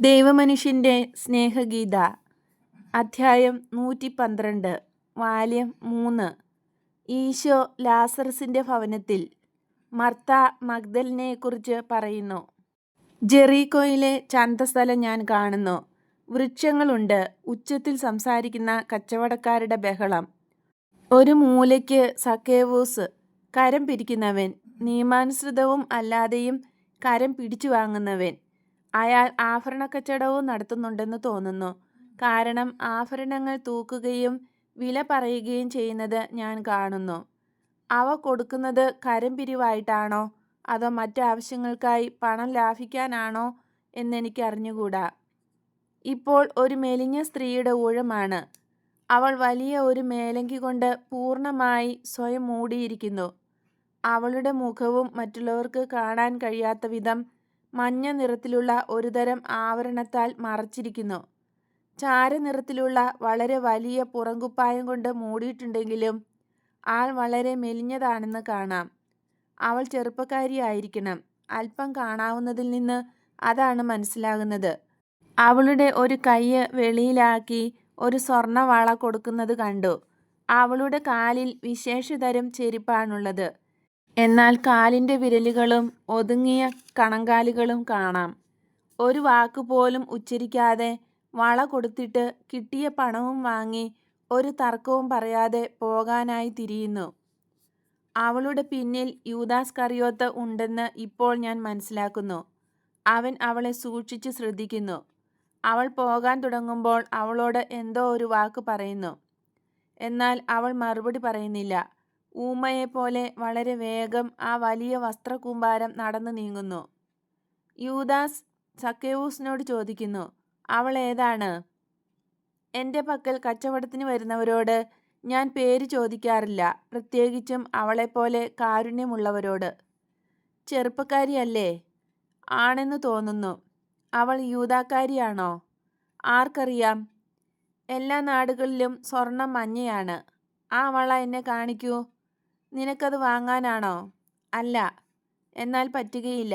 ദൈവമനുഷ്യന്റെ സ്നേഹഗീത അധ്യായം നൂറ്റി പന്ത്രണ്ട് വാല്യം മൂന്ന്. ഈശോ ലാസറസിന്റെ ഭവനത്തിൽ മർത്ത മഗ്ദലിനെക്കുറിച്ച് പറയുന്നു. ജെറീക്കോയിലെ ചന്തസ്ഥലം ഞാൻ കാണുന്നു. വൃക്ഷങ്ങളുണ്ട്. ഉച്ചത്തിൽ സംസാരിക്കുന്ന കച്ചവടക്കാരുടെ ബഹളം. ഒരു മൂലയ്ക്ക് സക്കേവൂസ് കരം പിരിക്കുന്നവൻ നിയമാനുസൃതവും അല്ലാതെയും കരം പിടിച്ചു വാങ്ങുന്നവൻ. അയാൾ ആഭരണക്കച്ചവടവും നടത്തുന്നുണ്ടെന്ന് തോന്നുന്നു. കാരണം ആഭരണങ്ങൾ തൂക്കുകയും വില പറയുകയും ചെയ്യുന്നത് ഞാൻ കാണുന്നു. അവ കൊടുക്കുന്നത് കരം പിരിവായിട്ടാണോ? അതോ മറ്റാവശ്യങ്ങൾക്കായി പണം ലാഭിക്കാനാണോ എന്നെനിക്ക് അറിഞ്ഞുകൂടാ ഇപ്പോൾ ഒരു മെലിഞ്ഞ സ്ത്രീയുടെ ഊഴമാണ്. അവൾ വലിയ ഒരു മേലങ്കി കൊണ്ട് പൂർണമായി സ്വയം മൂടിയിരിക്കുന്നു. അവളുടെ മുഖവും മറ്റുള്ളവർക്ക് കാണാൻ കഴിയാത്ത വിധം മഞ്ഞ നിറത്തിലുള്ള ഒരുതരം ആവരണത്താൽ മറച്ചിരിക്കുന്നു. ചാരനിറത്തിലുള്ള വളരെ വലിയ പുറങ്കുപ്പായം കൊണ്ട് മൂടിയിട്ടുണ്ടെങ്കിലും ആൾ വളരെ മെലിഞ്ഞതാണെന്ന് കാണാം. അവൾ ചെറുപ്പക്കാരിയായിരിക്കണം. അല്പം കാണാവുന്നതിൽ നിന്ന് അതാണ് മനസ്സിലാകുന്നത്. അവളുടെ ഒരു കയ്യ് വെളിയിലാക്കി ഒരു സ്വർണവാള കൊടുക്കുന്നത് കണ്ടു. അവളുടെ കാലിൽ വിശേഷതരം ചെരുപ്പാണുള്ളത്. എന്നാൽ കാലിന്റെ വിരലുകളും ഒതുങ്ങിയ കണങ്കാലുകളും കാണാം. ഒരു വാക്കുപോലും ഉച്ചരിക്കാതെ വള കൊടുത്തിട്ട് കിട്ടിയ പണവും വാങ്ങി ഒരു തർക്കവും പറയാതെ പോകാനായി തിരിയുന്നു. അവളുടെ പിന്നിൽ യൂദാസ് കറിയോത്ത് ഉണ്ടെന്ന് ഇപ്പോൾ ഞാൻ മനസ്സിലാക്കുന്നു. അവൻ അവളെ സൂക്ഷിച്ച് ശ്രദ്ധിക്കുന്നു. അവൾ പോകാൻ തുടങ്ങുമ്പോൾ അവളോട് എന്തോ ഒരു വാക്ക് പറയുന്നു. എന്നാൽ അവൾ മറുപടി പറയുന്നില്ല. ഊമയെപ്പോലെ വളരെ വേഗം ആ വലിയ വസ്ത്രകൂമ്പാരം നടന്നു നീങ്ങുന്നു. യൂദാസ് സക്കേവൂസിനോട് ചോദിക്കുന്നു അവൾ ഏതാണ്? എന്റെ പക്കൽ കച്ചവടത്തിന് വരുന്നവരോട് ഞാൻ പേര് ചോദിക്കാറില്ല പ്രത്യേകിച്ചും അവളെപ്പോലെ കാരുണ്യമുള്ളവരോട്. ചെറുപ്പക്കാരിയല്ലേ? ആണെന്ന് തോന്നുന്നു. അവൾ യൂതാക്കാരിയാണോ ആർക്കറിയാം? എല്ലാ നാടുകളിലും സ്വർണം മഞ്ഞയാണ്. ആ വള എന്നെ കാണിക്കൂ. നിനക്കത് വാങ്ങാനാണോ? അല്ല എന്നാൽ പറ്റുകയില്ല.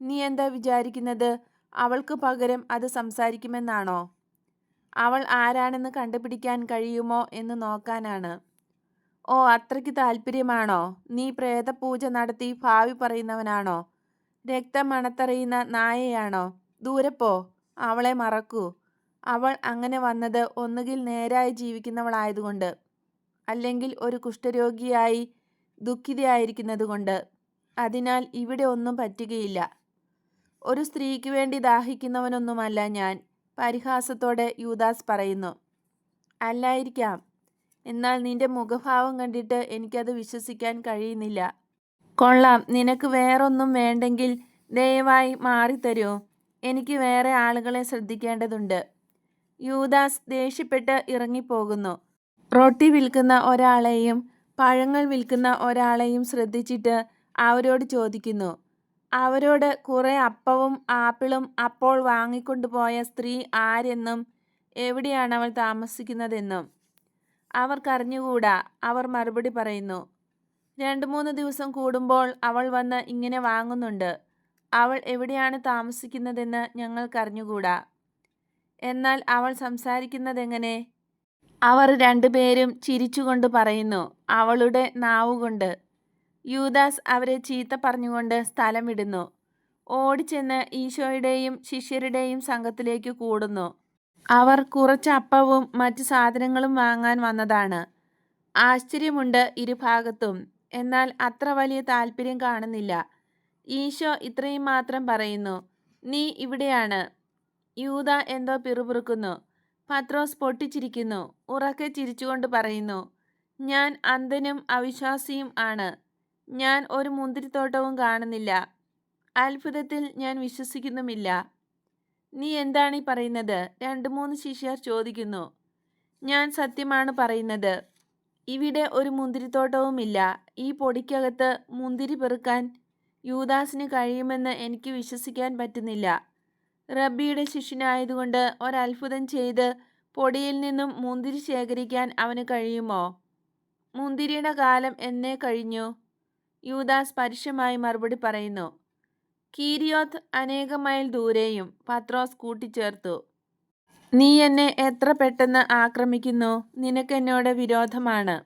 നീ എന്താ വിചാരിക്കുന്നത്? അവൾക്ക് പകരം അത് സംസാരിക്കുമെന്നാണോ? അവൾ ആരാണെന്ന് കണ്ടുപിടിക്കാൻ കഴിയുമോ എന്ന് നോക്കാനാണ്. ഓ അത്രയ്ക്ക് താല്പര്യമാണോ? നീ പ്രേതപൂജ നടത്തി ഭാവി പറയുന്നവനാണോ? രക്തം മണത്തറിയുന്ന നായയാണോ? ദൂരെപ്പോ അവളെ മറക്കൂ. അവൾ അങ്ങനെ വന്നത് ഒന്നുകിൽ നേരായി ജീവിക്കുന്നവളായതുകൊണ്ട്. അല്ലെങ്കിൽ ഒരു കുഷ്ഠരോഗിയായി ദുഃഖിതയായിരിക്കുന്നതുകൊണ്ട് അതിനാൽ ഇവിടെ ഒന്നും പറ്റുകയില്ല. ഒരു സ്ത്രീക്ക് വേണ്ടി ദാഹിക്കുന്നവനൊന്നുമല്ല ഞാൻ പരിഹാസത്തോടെ യൂദാസ് പറയുന്നു. അല്ലായിരിക്കാം. എന്നാൽ നിന്റെ മുഖഭാവം കണ്ടിട്ട് എനിക്കത് വിശ്വസിക്കാൻ കഴിയുന്നില്ല. കൊള്ളാം. നിനക്ക് വേറൊന്നും വേണ്ടെങ്കിൽ ദയവായി മാറിത്തരൂ. എനിക്ക് വേറെ ആളുകളെ ശ്രദ്ധിക്കേണ്ടതുണ്ട്. യൂദാസ് ദേഷ്യപ്പെട്ട് ഇറങ്ങിപ്പോകുന്നു. റൊട്ടി വിൽക്കുന്ന ഒരാളെയും പഴങ്ങൾ വിൽക്കുന്ന ഒരാളെയും ശ്രദ്ധിച്ചിട്ട് അവരോട് ചോദിക്കുന്നു. അവരോട് കുറേ അപ്പവും ആപ്പിളും അപ്പോൾ വാങ്ങിക്കൊണ്ടുപോയ സ്ത്രീ ആരെന്നും എവിടെയാണ് അവൾ താമസിക്കുന്നതെന്നും അവർക്കറിഞ്ഞുകൂടാ. അവർ മറുപടി പറയുന്നു രണ്ട് മൂന്ന് ദിവസം കൂടുമ്പോൾ അവൾ വന്ന് ഇങ്ങനെ വാങ്ങുന്നുണ്ട്. അവൾ എവിടെയാണ് താമസിക്കുന്നതെന്ന് ഞങ്ങൾക്കറിഞ്ഞുകൂടാ. എന്നാൽ അവൾ സംസാരിക്കുന്നതെങ്ങനെ? അവർ രണ്ടുപേരും ചിരിച്ചുകൊണ്ട് പറയുന്നു അവളുടെ നാവുകൊണ്ട്. യൂദാസ് അവരെ ചീത്ത പറഞ്ഞുകൊണ്ട് സ്ഥലം വിടുന്നു. ഓടിച്ചെന്ന് ഈശോയുടെയും ശിഷ്യരുടെയും സംഘത്തിലേക്ക് കൂടുന്നു. അവർ കുറച്ച് അപ്പവും മറ്റു സാധനങ്ങളും വാങ്ങാൻ വന്നതാണ്. ആശ്ചര്യമുണ്ട് ഇരുഭാഗത്തും എന്നാൽ അത്ര വലിയ താല്പര്യം കാണുന്നില്ല. ഈശോ ഇത്രയും മാത്രം പറയുന്നു നീ ഇവിടെയാണ്. യൂത എന്തോ പിറുപിറുക്കുന്നു. പത്രോസ് പൊട്ടിച്ചിരിക്കുന്നു. ഉറക്കെ ചിരിച്ചുകൊണ്ട് പറയുന്നു ഞാൻ അന്ധനും അവിശ്വാസിയും ആണ്. ഞാൻ ഒരു മുന്തിരിത്തോട്ടവും കാണുന്നില്ല. അത്ഭുതത്തിൽ ഞാൻ വിശ്വസിക്കുന്നുമില്ല. നീ എന്താണ് ഈ പറയുന്നത്? രണ്ട് മൂന്ന് ശിഷ്യർ ചോദിക്കുന്നു. ഞാൻ സത്യമാണ് പറയുന്നത്. ഇവിടെ ഒരു മുന്തിരിത്തോട്ടവുമില്ല. ഈ പൊടിക്കകത്ത് മുന്തിരി പെറുക്കാൻ യൂദാസിന് കഴിയുമെന്ന് എനിക്ക് വിശ്വസിക്കാൻ പറ്റുന്നില്ല. റബ്ബിയുടെ ശിഷ്യനായതുകൊണ്ട് ഒരത്ഭുതം ചെയ്ത് പൊടിയിൽ നിന്നും മുന്തിരി ശേഖരിക്കാൻ അവന് കഴിയുമോ? മുന്തിരിയുടെ കാലം എന്നേ കഴിഞ്ഞു. യൂദാസ് പരുഷമായി മറുപടി പറയുന്നു. കീരിയോത്ത് അനേക മൈൽ ദൂരെയും പത്രോസ് കൂട്ടിച്ചേർത്തു. നീ എന്നെ എത്ര പെട്ടെന്ന് ആക്രമിക്കുന്നു? നിനക്കെന്നോട് വിരോധമാണ്.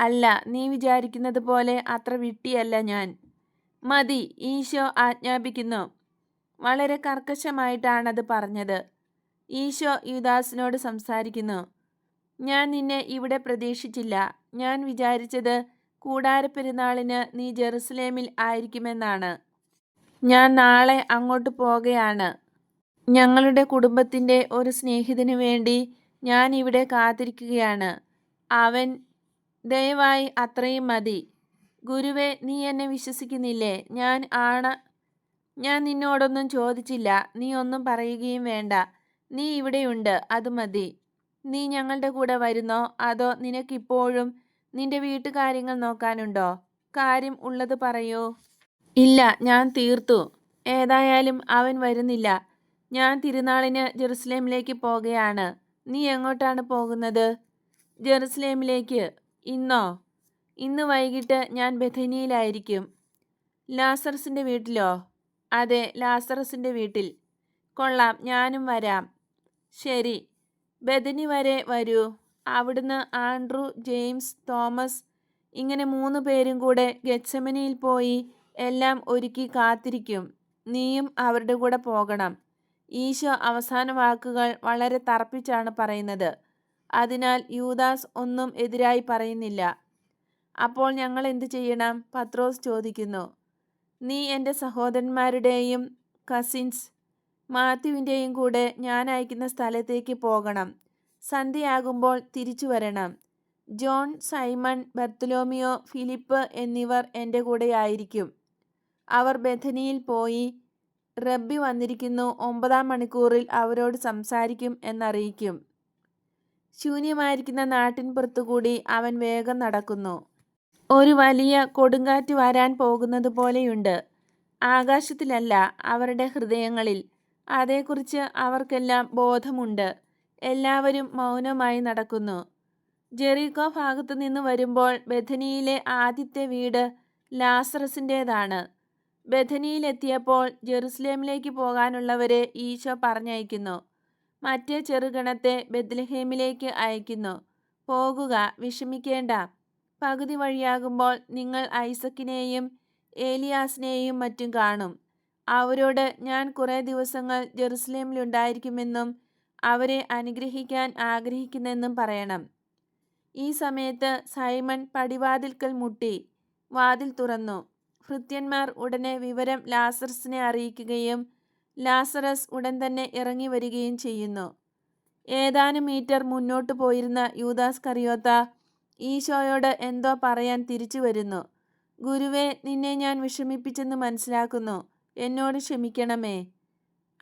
അല്ല നീ വിചാരിക്കുന്നത് പോലെ അത്ര വിട്ടിയല്ല ഞാൻ. മതി ഈശോ ആജ്ഞാപിക്കുന്നു. വളരെ കർക്കശമായിട്ടാണ് അത് പറഞ്ഞത്. ഈശോ യുദാസിനോട് സംസാരിക്കുന്നു ഞാൻ നിന്നെ ഇവിടെ പ്രതീക്ഷിച്ചില്ല. ഞാൻ വിചാരിച്ചത് കൂടാരപ്പെരുന്നാളിന് നീ ജെറുസലേമിൽ ആയിരിക്കുമെന്നാണ്. ഞാൻ നാളെ അങ്ങോട്ട് പോകുകയാണ് ഞങ്ങളുടെ കുടുംബത്തിന്റെ ഒരു സ്നേഹിതനു വേണ്ടി ഞാൻ ഇവിടെ കാത്തിരിക്കുകയാണ്. അവൻ ദയവായി അത്രയും മതി. ഗുരുവെ നീ എന്നെ വിശ്വസിക്കുന്നില്ലേ? ഞാൻ ആണ് ഞാൻ നിന്നോടൊന്നും ചോദിച്ചില്ല. നീ ഒന്നും പറയുകയും വേണ്ട. നീ ഇവിടെയുണ്ട്. അത് മതി. നീ ഞങ്ങളുടെ കൂടെ വരുന്നോ? അതോ നിനക്കിപ്പോഴും നിന്റെ വീട്ടുകാര്യങ്ങൾ നോക്കാനുണ്ടോ? കാര്യം ഉള്ളത് പറയൂ. ഇല്ല ഞാൻ തീർത്തു. ഏതായാലും അവൻ വരുന്നില്ല. ഞാൻ തിരുനാളിന് ജെറുസലേമിലേക്ക് പോകുകയാണ് നീ എങ്ങോട്ടാണ് പോകുന്നത്? ജെറുസലേമിലേക്ക്. ഇന്നോ? ഇന്ന് വൈകിട്ട് ഞാൻ ബഥനിയിലായിരിക്കും ലാസറസിന്റെ വീട്ടിലോ? അതെ ലാസറസിന്റെ വീട്ടിൽ. കൊള്ളാം ഞാനും വരാം. ശരി ബദനി വരെ വരൂ. അവിടുന്ന് ആൻഡ്രു ജെയിംസ് തോമസ് ഇങ്ങനെ മൂന്ന് പേരും കൂടെ ഗച്ചമനിയിൽ പോയി എല്ലാം ഒരുക്കി കാത്തിരിക്കും. നീയും അവരുടെ കൂടെ പോകണം. ഈശോ അവസാന വാക്കുകൾ വളരെ തറപ്പിച്ചാണ് പറയുന്നത്. അതിനാൽ യൂദാസ് ഒന്നും എതിരായി പറയുന്നില്ല. അപ്പോൾ ഞങ്ങൾ എന്തു ചെയ്യണം? പത്രോസ് ചോദിക്കുന്നു. നീ എന്റെ സഹോദരന്മാരുടെയും കസിൻസ് മാത്യുവിന്റെയും കൂടെ ഞാൻ അയക്കുന്ന സ്ഥലത്തേക്ക് പോകണം. സന്ധ്യയാകുമ്പോൾ തിരിച്ചു വരണം. ജോൺ സൈമൺ ബർത്തലോമിയോ ഫിലിപ്പ് എന്നിവർ എന്റെ കൂടെ ആയിരിക്കും. അവർ ബഥനിയിൽ പോയി റബ്ബി വന്നിരിക്കുന്നു. ഒമ്പതാം മണിക്കൂറിൽ അവരോട് സംസാരിക്കും എന്നറിയിക്കും. ശൂന്യമായിരിക്കുന്ന നാട്ടിൻപുറത്തുകൂടി അവൻ വേഗം നടക്കുന്നു. ഒരു വലിയ കൊടുങ്കാറ്റ് വരാൻ പോകുന്നത് പോലെയുണ്ട്. ആകാശത്തിലല്ല അവരുടെ ഹൃദയങ്ങളിൽ. അതേക്കുറിച്ച് അവർക്കെല്ലാം ബോധമുണ്ട്. എല്ലാവരും മൗനമായി നടക്കുന്നു. ജെറിക്കോ ഭാഗത്തു നിന്ന് വരുമ്പോൾ ബഥനിയിലെ ആദ്യത്തെ വീട് ലാസറസിന്റേതാണ്. ബഥനിയിലെത്തിയപ്പോൾ ജെറുസലേമിലേക്ക് പോകാനുള്ളവരെ ഈശോ പറഞ്ഞയക്കുന്നു. മറ്റേ ചെറുഗണത്തെ ബദ്ലഹേമിലേക്ക് അയക്കുന്നു. പോകുക വിഷമിക്കേണ്ട. പകുതി വഴിയാകുമ്പോൾ നിങ്ങൾ ഐസക്കിനെയും ഏലിയാസിനെയും മറ്റും കാണും. അവരോട് ഞാൻ കുറേ ദിവസങ്ങൾ ജെറുസലേമിലുണ്ടായിരിക്കുമെന്നും അവരെ അനുഗ്രഹിക്കാൻ ആഗ്രഹിക്കുന്നെന്നും പറയണം. ഈ സമയത്ത് സൈമൺ പടിവാതിൽക്കൽ മുട്ടി വാതിൽ തുറന്നു. ഭൃത്യന്മാർ ഉടനെ വിവരം ലാസറസിനെ അറിയിക്കുകയും ലാസറസ് ഉടൻ തന്നെ ഇറങ്ങി വരികയും ചെയ്യുന്നു. ഏതാനും മീറ്റർ മുന്നോട്ട് പോയിരുന്ന യൂദാസ് കറിയോത്ത ഈശോയോട് എന്തോ പറയാൻ തിരിച്ചു വരുന്നു. ഗുരുവെ നിന്നെ ഞാൻ വിഷമിപ്പിച്ചെന്ന് മനസ്സിലാക്കുന്നു. എന്നോട് ക്ഷമിക്കണമേ.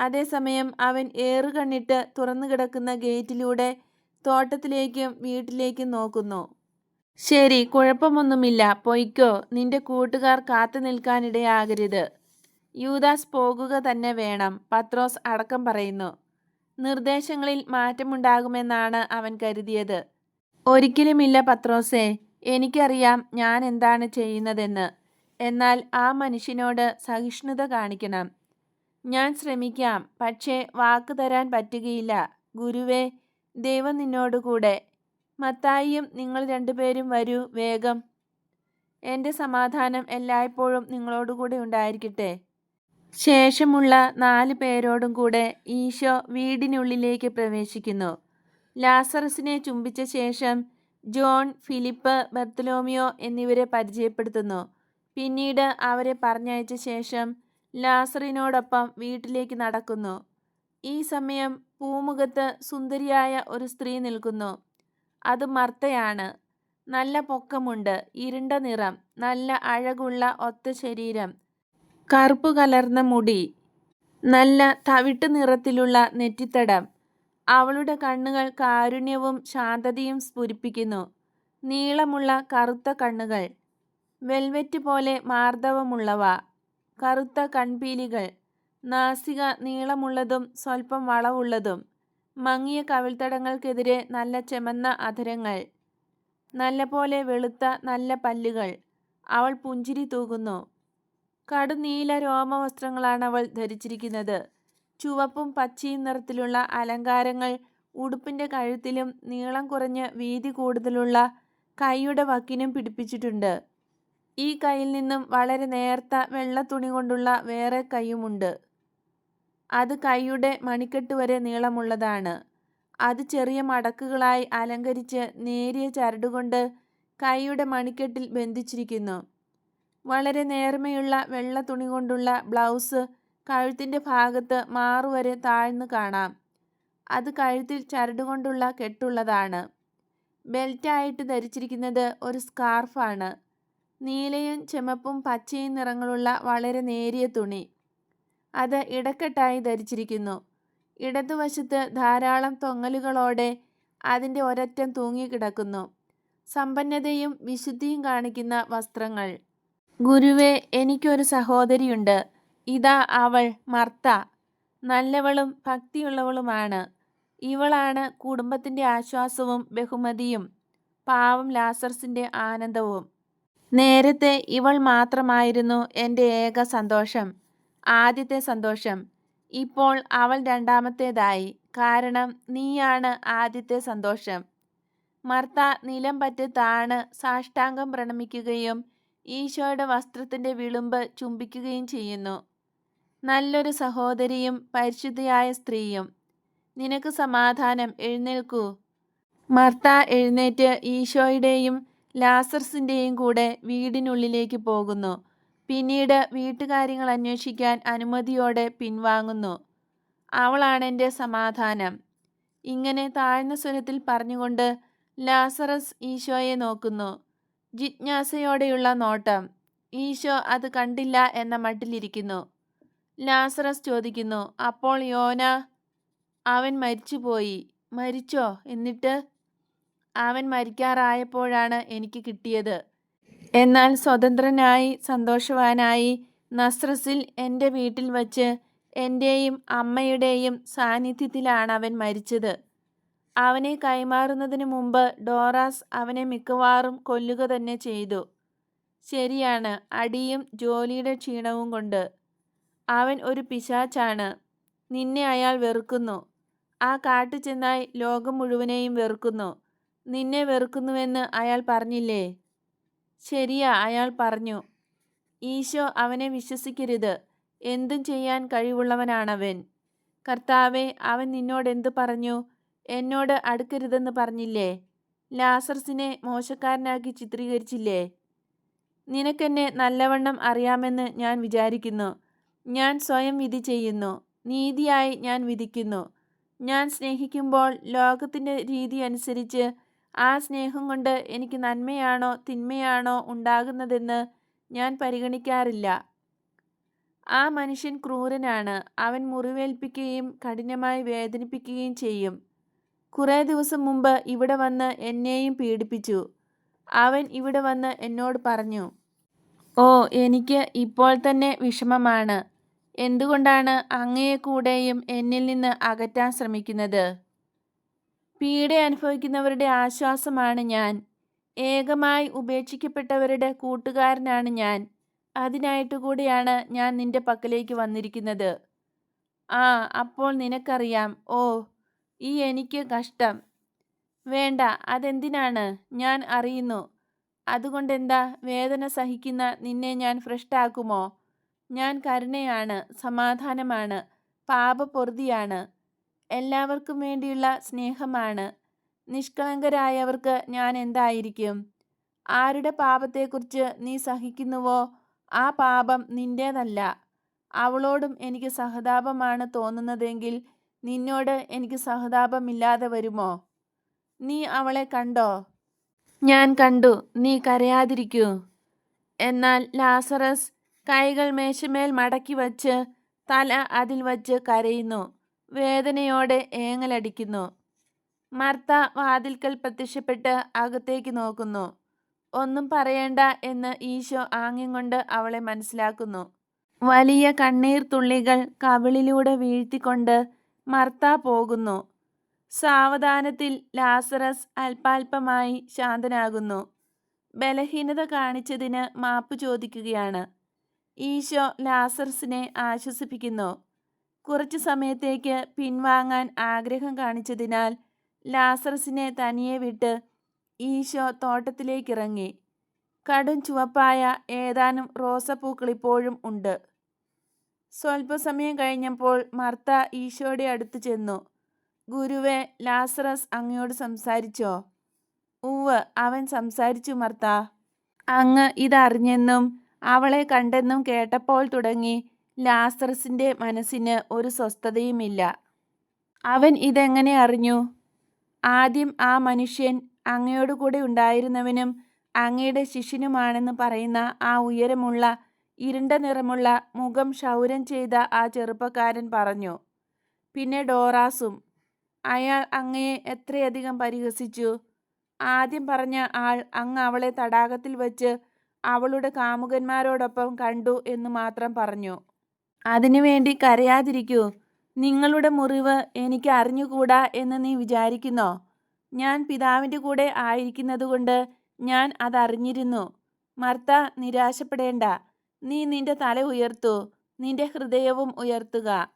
അതേസമയം അവൻ ഏറുകണ്ണിട്ട് തുറന്നു കിടക്കുന്ന ഗേറ്റിലൂടെ തോട്ടത്തിലേക്കും വീട്ടിലേക്കും നോക്കുന്നു. ശരി കുഴപ്പമൊന്നുമില്ല. പൊയ്ക്കോ. നിന്റെ കൂട്ടുകാർ കാത്തു നിൽക്കാനിടയാകരുത് യൂദാസ് പോകുക തന്നെ വേണം. പത്രോസ് അടക്കം പറയുന്നു. നിർദ്ദേശങ്ങളിൽ മാറ്റമുണ്ടാകുമെന്നാണ് അവൻ കരുതിയത്. ഒരിക്കലുമില്ല പത്രോസേ. എനിക്കറിയാം ഞാൻ എന്താണ് ചെയ്യുന്നതെന്ന്. എന്നാൽ ആ മനുഷ്യനോട് സഹിഷ്ണുത കാണിക്കണം. ഞാൻ ശ്രമിക്കാം പക്ഷേ വാക്ക് തരാൻ പറ്റുകയില്ല. ഗുരുവേ ദൈവം നിന്നോടുകൂടെ മത്തായിയും നിങ്ങൾ രണ്ടുപേരും വരൂ വേഗം. എന്റെ സമാധാനം എല്ലായ്പ്പോഴും നിങ്ങളോടുകൂടെ ഉണ്ടായിരിക്കട്ടെ. ശേഷമുള്ള നാല് പേരോടും കൂടെ ഈശോ വീടിനുള്ളിലേക്ക് പ്രവേശിക്കുന്നു. ലാസറസിനെ ചുംബിച്ച ശേഷം ജോൺ ഫിലിപ്പ് ബർത്തലോമിയോ എന്നിവരെ പരിചയപ്പെടുത്തുന്നു. പിന്നീട് അവരെ പറഞ്ഞയച്ച ശേഷം ലാസറിനോടൊപ്പം വീട്ടിലേക്ക് നടക്കുന്നു. ഈ സമയം പൂമുഖത്ത് സുന്ദരിയായ ഒരു സ്ത്രീ നിൽക്കുന്നു. അത് മർത്തയാണ്. നല്ല പൊക്കമുണ്ട് ഇരുണ്ട നിറം നല്ല അഴകുള്ള ഒത്ത ശരീരം കറുപ്പ് കലർന്ന മുടി നല്ല തവിട്ട് നിറത്തിലുള്ള നെറ്റിത്തടം. അവളുടെ കണ്ണുകൾ കാരുണ്യവും ശാന്തതയും സ്ഫുരിപ്പിക്കുന്നു. നീളമുള്ള കറുത്ത കണ്ണുകൾ വെൽവെറ്റ് പോലെ മാർദ്ദവമുള്ളവ കറുത്ത കൺപീലികൾ നാസിക നീളമുള്ളതും സ്വല്പം വളവുള്ളതും മങ്ങിയ കവിൾത്തടങ്ങൾക്കെതിരെ നല്ല ചെമന്ന അധരങ്ങൾ നല്ല പോലെ വെളുത്ത നല്ല പല്ലുകൾ അവൾ പുഞ്ചിരി തൂകുന്നു. കടുനീല രോമവസ്ത്രങ്ങളാണ് അവൾ ധരിച്ചിരിക്കുന്നത്. ചുവപ്പും പച്ചയും നിറത്തിലുള്ള അലങ്കാരങ്ങൾ ഉടുപ്പിന്റെ കഴുത്തിലും നീളം കുറഞ്ഞ് വീതി കൂടുതലുള്ള കൈയുടെ വക്കിനും പിടിപ്പിച്ചിട്ടുണ്ട്. ഈ കൈയിൽ നിന്നും വളരെ നേർത്ത വെള്ള തുണി കൊണ്ടുള്ള വേറെ കൈയുമുണ്ട്. അത് കൈയുടെ മണിക്കെട്ട് വരെ നീളമുള്ളതാണ്. അത് ചെറിയ മടക്കുകളായി അലങ്കരിച്ച് നേരിയ ചരടുകൊണ്ട് കൈയുടെ മണിക്കെട്ടിൽ ബന്ധിച്ചിരിക്കുന്നു. വളരെ നേർമയുള്ള വെള്ള തുണി കൊണ്ടുള്ള ബ്ലൗസ് കഴുത്തിന്റെ ഭാഗത്ത് മാറുവരെ താഴ്ന്നു കാണാം. അത് കഴുത്തിൽ ചരടുകൊണ്ടുള്ള കെട്ടുള്ളതാണ്. ബെൽറ്റായിട്ട് ധരിച്ചിരിക്കുന്നത് ഒരു സ്കാർഫാണ്. നീലയും ചുമപ്പും പച്ചയും നിറങ്ങളുള്ള വളരെ നേരിയ തുണി. അത് ഇടക്കെട്ടായി ധരിച്ചിരിക്കുന്നു. ഇടതുവശത്ത് ധാരാളം തൊങ്ങലുകളോടെ അതിന്റെ ഒരറ്റം തൂങ്ങിക്കിടക്കുന്നു. സമ്പന്നതയും വിശുദ്ധിയും കാണിക്കുന്ന വസ്ത്രങ്ങൾ. ഗുരുവെ എനിക്കൊരു സഹോദരിയുണ്ട്. ഇതാ അവൾ മർത്ത. നല്ലവളും ഭക്തിയുള്ളവളുമാണ്. ഇവളാണ് കുടുംബത്തിന്റെ ആശ്വാസവും ബഹുമതിയും പാവം ലാസർസിന്റെ ആനന്ദവും. നേരത്തെ ഇവൾ മാത്രമായിരുന്നു എന്റെ ഏക സന്തോഷം ആദ്യത്തെ സന്തോഷം. ഇപ്പോൾ അവൾ രണ്ടാമത്തേതായി കാരണം നീയാണ് ആദ്യത്തെ സന്തോഷം. മർത്ത നിലം പറ്റ് താണ് സാഷ്ടാംഗം പ്രണമിക്കുകയും ഈശോയുടെ വസ്ത്രത്തിന്റെ വിളുമ്പ് ചുംബിക്കുകയും ചെയ്യുന്നു. നല്ലൊരു സഹോദരിയും പരിശുദ്ധയായ സ്ത്രീയും. നിനക്ക് സമാധാനം എഴുന്നേൽക്കൂ. മർത്ത എഴുന്നേറ്റ് ഈശോയുടെയും ലാസർസിന്റെയും കൂടെ വീടിനുള്ളിലേക്ക് പോകുന്നു. പിന്നീട് വീട്ടുകാര്യങ്ങൾ അന്വേഷിക്കാൻ അനുമതിയോടെ പിൻവാങ്ങുന്നു. അവളാണ് എന്റെ സമാധാനം. ഇങ്ങനെ താഴ്ന്ന സ്വരത്തിൽ പറഞ്ഞുകൊണ്ട് ലാസറസ് ഈശോയെ നോക്കുന്നു. ജിജ്ഞാസയോടെയുള്ള നോട്ടം. ഈശോ അത് കണ്ടില്ല എന്ന മട്ടിലിരിക്കുന്നു. ലാസറസ് ചോദിക്കുന്നു അപ്പോൾ യോന അവൻ മരിച്ചുപോയി. മരിച്ചോ? എന്നിട്ട്? അവൻ മരിക്കാറായപ്പോഴാണ് എനിക്ക് കിട്ടിയത്. എന്നാൽ സ്വതന്ത്രനായി സന്തോഷവാനായി നസ്രസിൽ എന്റെ വീട്ടിൽ വച്ച് എന്റെയും അമ്മയുടെയും സാന്നിധ്യത്തിലാണ് അവൻ മരിച്ചത്. അവനെ കൈമാറുന്നതിന് മുമ്പ് ഡോറാസ് അവനെ മിക്കവാറും കൊല്ലുക തന്നെ ചെയ്തു. ശരിയാണ് അടിയും ജോലിയുടെ ക്ഷീണവും കൊണ്ട്. അവൻ ഒരു പിശാച്ചാണ്. നിന്നെ അയാൾ വെറുക്കുന്നു. ആ കാട്ടു ചെന്നായി ലോകം മുഴുവനെയും വെറുക്കുന്നു. നിന്നെ വെറുക്കുന്നുവെന്ന് അയാൾ പറഞ്ഞില്ലേ? ശരിയാ അയാൾ പറഞ്ഞു. ഈശോ അവനെ വിശ്വസിക്കരുത്. എന്തും ചെയ്യാൻ കഴിവുള്ളവനാണവൻ. കർത്താവെ അവൻ നിന്നോട് എന്തു പറഞ്ഞു? എന്നോട് അടുക്കരുതെന്ന് പറഞ്ഞില്ലേ? ലാസർസിനെ മോശക്കാരനാക്കി ചിത്രീകരിച്ചില്ലേ? നിനക്കെന്നെ നല്ലവണ്ണം അറിയാമെന്ന് ഞാൻ വിചാരിക്കുന്നു. ഞാൻ സ്വയം വിധി ചെയ്യുന്നു. നീതിയായി ഞാൻ വിധിക്കുന്നു. ഞാൻ സ്നേഹിക്കുമ്പോൾ ലോകത്തിന്റെ രീതി അനുസരിച്ച് ആ സ്നേഹം കൊണ്ട് എനിക്ക് നന്മയാണോ തിന്മയാണോ ഉണ്ടാകുന്നതെന്ന് ഞാൻ പരിഗണിക്കാറില്ല. ആ മനുഷ്യൻ ക്രൂരനാണ്. അവൻ മുറിവേൽപ്പിക്കുകയും കഠിനമായി വേദനിപ്പിക്കുകയും ചെയ്യും. കുറേ ദിവസം മുമ്പ് ഇവിടെ വന്ന് എന്നെയും പീഡിപ്പിച്ചു. അവൻ ഇവിടെ വന്ന് എന്നോട് പറഞ്ഞു ഓ എനിക്ക് ഇപ്പോൾ തന്നെ വിഷമമാണ്. എന്തുകൊണ്ടാണ് അങ്ങയെ കൂടെയും എന്നിൽ നിന്ന് അകറ്റാൻ ശ്രമിക്കുന്നത്? പീഡ അനുഭവിക്കുന്നവരുടെ ആശ്വാസമാണ് ഞാൻ. ഏകമായി ഉപേക്ഷിക്കപ്പെട്ടവരുടെ കൂട്ടുകാരനാണ് ഞാൻ. അതിനായിട്ട് കൂടിയാണ് ഞാൻ നിന്റെ പക്കലേക്ക് വന്നിരിക്കുന്നത്. ആ അപ്പോൾ നിനക്കറിയാം. ഓ ഈ എനിക്ക് കഷ്ടം. വേണ്ട അതെന്തിനാണ്? ഞാൻ അറിയുന്നു. അതുകൊണ്ടെന്താ വേദന സഹിക്കുന്ന നിന്നെ ഞാൻ ഭ്രഷ്ടാക്കുമോ? ഞാൻ കരുണയാണ് സമാധാനമാണ് പാപപൊറുതിയാണ് എല്ലാവർക്കും വേണ്ടിയുള്ള സ്നേഹമാണ്. നിഷ്കളങ്കരായവർക്ക് ഞാൻ എന്തായിരിക്കും? ആരുടെ പാപത്തെക്കുറിച്ച് നീ സഹിക്കുന്നുവോ? ആ പാപം നിന്റേതല്ല. അവളോടും എനിക്ക് സഹതാപമാണ് തോന്നുന്നതെങ്കിൽ നിന്നോട് എനിക്ക് സഹതാപമില്ലാതെ വരുമോ? നീ അവളെ കണ്ടോ? ഞാൻ കണ്ടു നീ കരയാതിരിക്കൂ. എന്നാൽ ലാസറസ് കൈകൾ മേശമേൽ മടക്കി വച്ച് തല അതിൽ വച്ച് കരയുന്നു. വേദനയോടെ ഏങ്ങലടിക്കുന്നു. മർത്ത വാതിൽക്കൽ പ്രത്യക്ഷപ്പെട്ട് അകത്തേക്ക് നോക്കുന്നു. ഒന്നും പറയേണ്ട എന്ന് ഈശോ ആംഗ്യം കൊണ്ട് അവളെ മനസ്സിലാക്കുന്നു. വലിയ കണ്ണീർ തുള്ളികൾ കവിളിലൂടെ വീഴ്ത്തിക്കൊണ്ട് മർത്ത പോകുന്നു. സാവധാനത്തിൽ ലാസറസ് അല്പാൽപമായി ശാന്തനാകുന്നു. ബലഹീനത കാണിച്ചതിന് മാപ്പ് ചോദിക്കുകയാണ്. ഈശോ ലാസർസിനെ ആശ്വസിപ്പിക്കുന്നു. കുറച്ചു സമയത്തേക്ക് പിൻവാങ്ങാൻ ആഗ്രഹം കാണിച്ചതിനാൽ ലാസറസിനെ തനിയെ വിട്ട് ഈശോ തോട്ടത്തിലേക്കിറങ്ങി. കടും ചുവപ്പായ ഏതാനും റോസപ്പൂക്കൾ ഇപ്പോഴും ഉണ്ട്. സ്വല്പസമയം കഴിഞ്ഞപ്പോൾ മർത്ത ഈശോയുടെ അടുത്ത് ചെന്നു. ഗുരുവെ ലാസറസ് അങ്ങയോട് സംസാരിച്ചോ? ഉവ് അവൻ സംസാരിച്ചു മർത്ത. അങ്ങ് ഇതറിഞ്ഞെന്നും അവളെ കണ്ടെന്നും കേട്ടപ്പോൾ തുടങ്ങി. ലാസറസിന്റെ മനസ്സിന് ഒരു സ്വസ്ഥതയുമില്ല. അവൻ ഇതെങ്ങനെ അറിഞ്ഞു? ആദ്യം ആ മനുഷ്യൻ അങ്ങയോടുകൂടെ ഉണ്ടായിരുന്നവനും അങ്ങയുടെ ശിഷ്യനുമാണെന്ന് പറയുന്ന ആ ഉയരമുള്ള ഇരുണ്ട നിറമുള്ള മുഖം ക്ഷൗരം ചെയ്ത ആ ചെറുപ്പക്കാരൻ പറഞ്ഞു. പിന്നെ ഡോറാസും അയാൾ അങ്ങയെ എത്രയധികം പരിഹസിച്ചു? ആദ്യം പറഞ്ഞ ആൾ അങ്ങ് അവളെ തടാകത്തിൽ വച്ച് അവളുടെ കാമുകന്മാരോടൊപ്പം കണ്ടു എന്ന് മാത്രം പറഞ്ഞു. അതിനുവേണ്ടി കരയാതിരിക്കൂ. നിങ്ങളുടെ മുറിവ് എനിക്ക് അറിഞ്ഞുകൂടാ എന്ന് നീ വിചാരിക്കുന്നോ? ഞാൻ പിതാവിന്റെ കൂടെ ആയിരിക്കുന്നതുകൊണ്ട് ഞാൻ അതറിഞ്ഞിരുന്നു. മർത്ത നിരാശപ്പെടേണ്ട. നീ നിന്റെ തല ഉയർത്തു. നിന്റെ ഹൃദയവും ഉയർത്തുക.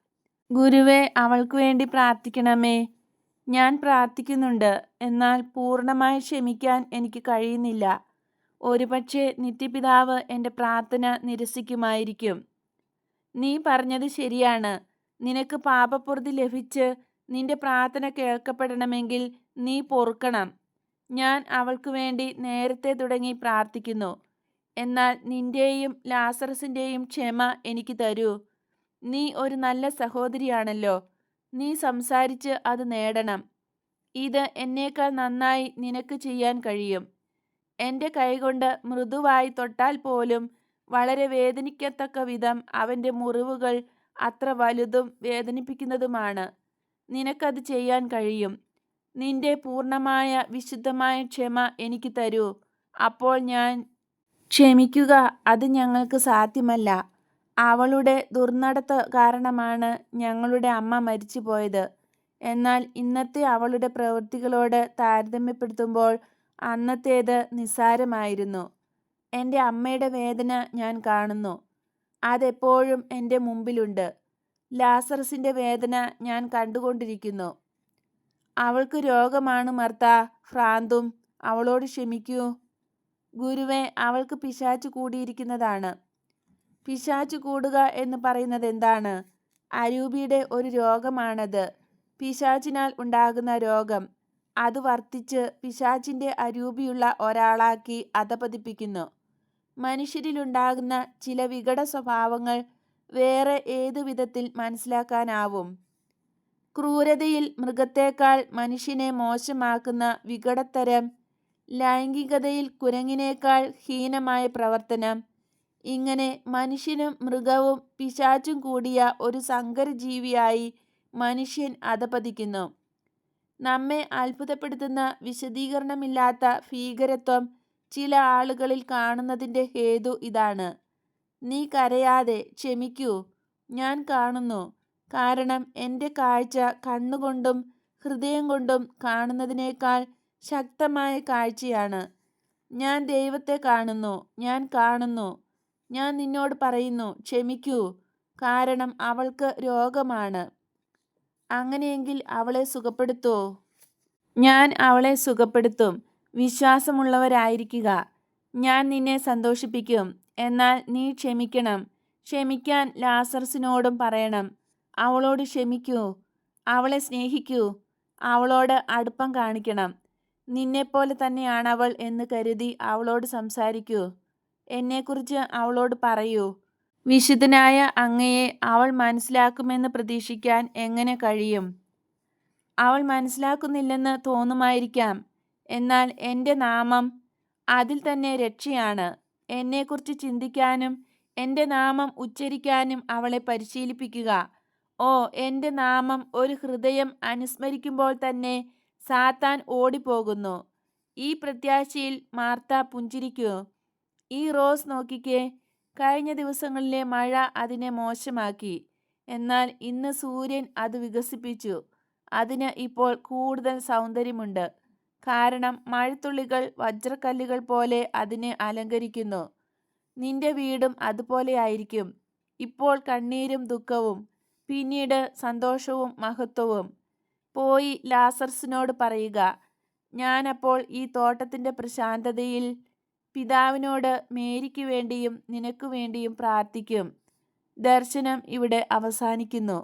ഗുരുവെ അവൾക്ക് വേണ്ടി പ്രാർത്ഥിക്കണമേ. ഞാൻ പ്രാർത്ഥിക്കുന്നുണ്ട്. എന്നാൽ പൂർണമായി ക്ഷമിക്കാൻ എനിക്ക് കഴിയുന്നില്ല. ഒരുപക്ഷെ നിത്യപിതാവ് എന്റെ പ്രാർത്ഥന നിരസിക്കുമായിരിക്കും. നീ പറഞ്ഞത് ശരിയാണ്. നിനക്ക് പാപപ്പുറതി ലഭിച്ച് നിന്റെ പ്രാർത്ഥന കേൾക്കപ്പെടണമെങ്കിൽ നീ പൊറുക്കണം. ഞാൻ അവൾക്കു വേണ്ടി നേരത്തെ തുടങ്ങി പ്രാർത്ഥിക്കുന്നു. എന്നാൽ നിന്റെയും ലാസറസിന്റെയും ക്ഷമ എനിക്ക് തരൂ. നീ ഒരു നല്ല സഹോദരിയാണല്ലോ. നീ സംസാരിച്ച് അത് നേടണം. ഇത് എന്നേക്കാൾ നന്നായി നിനക്ക് ചെയ്യാൻ കഴിയും. എന്റെ കൈകൊണ്ട് മൃദുവായി തൊട്ടാൽ പോലും വളരെ വേദനിക്കത്തക്ക വിധം അവന്റെ മുറിവുകൾ അത്ര വലുതും വേദനിപ്പിക്കുന്നതുമാണ്. നിനക്കത് ചെയ്യാൻ കഴിയും. നിന്റെ പൂർണമായ വിശുദ്ധമായ ക്ഷമ എനിക്ക് തരൂ. അപ്പോൾ ഞാൻ ക്ഷമിക്കുക അത് ഞങ്ങൾക്ക് സാധ്യമല്ല. അവളുടെ ദുർനടത്ത കാരണമാണ് ഞങ്ങളുടെ അമ്മ മരിച്ചു പോയത് എന്നാൽ ഇന്നത്തെ അവളുടെ പ്രവൃത്തികളോട് താരതമ്യപ്പെടുത്തുമ്പോൾ അന്നത്തേത് നിസ്സാരമായിരുന്നു. എന്റെ അമ്മയുടെ വേദന ഞാൻ കാണുന്നു. അതെപ്പോഴും എന്റെ മുമ്പിലുണ്ട്. ലാസറസിന്റെ വേദന ഞാൻ കണ്ടുകൊണ്ടിരിക്കുന്നു. അവൾക്ക് രോഗമാണ് മർത്ത. ഭ്രാന്തും അവളോട് ക്ഷമിക്കൂ. ഗുരുവെ അവൾക്ക് പിശാച്ചു കൂടിയിരിക്കുന്നതാണ്. പിശാച്ചു കൂടുക എന്ന് പറയുന്നത് എന്താണ്? അരൂപിയുടെ ഒരു രോഗമാണത്. പിശാചിനാൽ ഉണ്ടാകുന്ന രോഗം. അത് വർത്തിച്ച് പിശാചിന്റെ അരൂപിയുള്ള ഒരാളാക്കി അധപതിപ്പിക്കുന്നു. മനുഷ്യരിലുണ്ടാകുന്ന ചില വികട സ്വഭാവങ്ങൾ വേറെ ഏതു വിധത്തിൽ മനസ്സിലാക്കാനാവും? ക്രൂരതയിൽ മൃഗത്തേക്കാൾ മനുഷ്യനെ മോശമാക്കുന്ന വികടത്തരം ലൈംഗികതയിൽ കുരങ്ങിനേക്കാൾ ഹീനമായ പ്രവർത്തനം ഇങ്ങനെ മനുഷ്യനും മൃഗവും പിശാചും കൂടിയ ഒരു സങ്കരജീവിയായി മനുഷ്യൻ അധപതിക്കുന്നു. നമ്മെ അത്ഭുതപ്പെടുത്തുന്ന വിശദീകരണമില്ലാത്ത ഭീകരത്വം ചില ആളുകളിൽ കാണുന്നതിന്റെ ഹേതു ഇതാണ്. നീ കരയാതെ ക്ഷമിക്കൂ. ഞാൻ കാണുന്നു. കാരണം എന്റെ കാഴ്ച കണ്ണുകൊണ്ടും ഹൃദയം കൊണ്ടും കാണുന്നതിനേക്കാൾ ശക്തമായ കാഴ്ചയാണ്. ഞാൻ ദൈവത്തെ കാണുന്നു. ഞാൻ കാണുന്നു. ഞാൻ നിന്നോട് പറയുന്നു ക്ഷമിക്കൂ. കാരണം അവൾക്ക് രോഗമാണ്. അങ്ങനെയെങ്കിൽ അവളെ സുഖപ്പെടുത്തോ. ഞാൻ അവളെ സുഖപ്പെടുത്തും. വിശ്വാസമുള്ളവരായിരിക്കുക. ഞാൻ നിന്നെ സന്തോഷിപ്പിക്കും. എന്നാൽ നീ ക്ഷമിക്കണം. ക്ഷമിക്കാൻ ലാസർസിനോടും പറയണം. അവളോട് ക്ഷമിക്കൂ. അവളെ സ്നേഹിക്കൂ. അവളോട് അടുപ്പം കാണിക്കണം. നിന്നെപ്പോലെ തന്നെയാണവൾ എന്ന് കരുതി അവളോട് സംസാരിക്കൂ. എന്നെക്കുറിച്ച് അവളോട് പറയൂ. വിശുദ്ധനായ അങ്ങയെ അവൾ മനസ്സിലാക്കുമെന്ന് പ്രതീക്ഷിക്കാൻ എങ്ങനെ കഴിയും? അവൾ മനസ്സിലാക്കുന്നില്ലെന്ന് തോന്നുമായിരിക്കാം. എന്നാൽ എന്റെ നാമം അതിൽ തന്നെ രക്ഷയാണ്. എന്നെക്കുറിച്ച് ചിന്തിക്കാനും എന്റെ നാമം ഉച്ചരിക്കാനും അവളെ പരിശീലിപ്പിക്കുക. ഓ എന്റെ നാമം ഒരു ഹൃദയം അനുസ്മരിക്കുമ്പോൾ തന്നെ സാത്താൻ ഓടിപ്പോകുന്നു. ഈ പ്രത്യാശയിൽ മാർത്ത പുഞ്ചിരിക്കൂ. ഈ റോസ് നോക്കിക്കേ കഴിഞ്ഞ ദിവസങ്ങളിലെ മഴ അതിനെ മോശമാക്കി. എന്നാൽ ഇന്ന് സൂര്യൻ അത് വികസിപ്പിച്ചു. അതിന് ഇപ്പോൾ കൂടുതൽ സൗന്ദര്യമുണ്ട്. കാരണം മഴത്തുള്ളികൾ വജ്രക്കല്ലുകൾ പോലെ അതിനെ അലങ്കരിക്കുന്നു. നിന്റെ വീടും അതുപോലെ ആയിരിക്കും. ഇപ്പോൾ കണ്ണീരും ദുഃഖവും, പിന്നീട് സന്തോഷവും മഹത്വവും. പോയി ലാസർസിനോട് പറയുക, ഞാനപ്പോൾ ഈ തോട്ടത്തിന്റെ പ്രശാന്തതയിൽ പിതാവിനോട് മേരിക്ക് വേണ്ടിയും നിനക്കു വേണ്ടിയും പ്രാർത്ഥിക്കും. ദർശനം ഇവിടെ അവസാനിക്കുന്നു.